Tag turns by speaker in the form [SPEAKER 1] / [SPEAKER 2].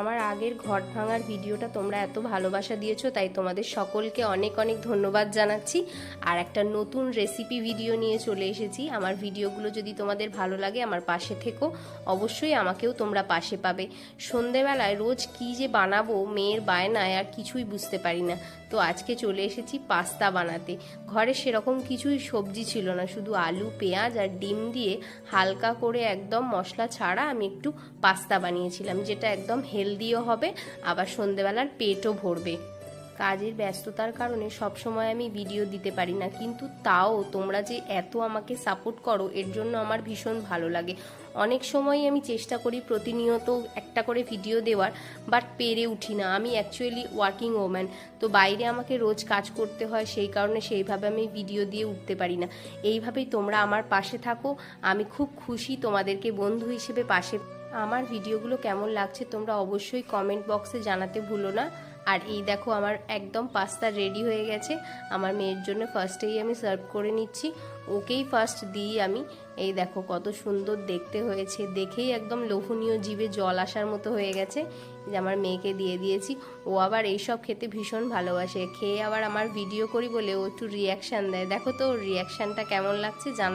[SPEAKER 1] আমার আগের ঘট ভাঙার ভিডিওটা তোমরা এত ভালোবাসা দিয়েছ, তাই তোমাদের সকলকে অনেক অনেক ধন্যবাদ জানাচ্ছি। আর একটা নতুন রেসিপি ভিডিও নিয়ে চলে এসেছি। আমার ভিডিওগুলো যদি তোমাদের ভালো লাগে, আমার পাশে থেকো। অবশ্যই আমাকেও তোমরা পাশে পাবে। সন্ধেবেলায় রোজ কি যে বানাবো, মেয়ের বায়নায় আর কিছুই বুঝতে পারি না। তো আজকে চলে এসেছি পাস্তা বানাতে। ঘরে সেরকম কিছুই সবজি ছিল না। শুধু আলু, পেঁয়াজ আর ডিম দিয়ে হালকা করে একদম মশলা ছাড়া আমি একটু পাস্তা বানিয়েছিলাম, যেটা একদম হেলদিও হবে, আবার সন্ধেবেলার পেটও ভরবে। কাজের ব্যস্ততার কারণে সব সময় আমি ভিডিও দিতে পারি না, কিন্তু তাও তোমরা যে এত আমাকে সাপোর্ট করো, এর জন্য আমার ভীষণ ভালো লাগে। অনেক সময় আমি চেষ্টা করি প্রতিনিয়ত একটা করে ভিডিও দেওয়ার বাট পেরে উঠি না। আমি অ্যাকচুয়ালি ওয়ার্কিং ওম্যান তো বাইরে আমাকে রোজ কাজ করতে হয়, সেই কারণে সেইভাবে আমি ভিডিও দিয়ে উঠতে পারি না। এইভাবেই তোমরা আমার পাশে থাকো। আমি খুব খুশি তোমাদেরকে বন্ধু হিসেবে পাশে আমার ভিডিওগুলো কেমন লাগছে তোমরা অবশ্যই কমেন্ট বক্সে জানাতে ভুলো না। আর এই দেখো আমার একদম পাস্তা রেডি হয়ে গেছে। আমার মেয়ের জন্য ফার্স্টেই আমি সার্ভ করে নিচ্ছি। ওকেই ফার্স্ট দিই আমি। এই দেখো কত সুন্দর দেখতে হয়েছে। দেখেই একদম লোভনীয় জীবে জল আসার মতো হয়ে গেছে। যে আমার মেয়েকে দিয়ে দিয়েছি। ও আবার এইসব খেতে ভীষণ ভালোবাসে। খেয়ে আবার আমার ভিডিও করি বলে ও একটু রিয়াকশান দেয়। দেখো তো রিয়াকশানটা কেমন লাগছে জানা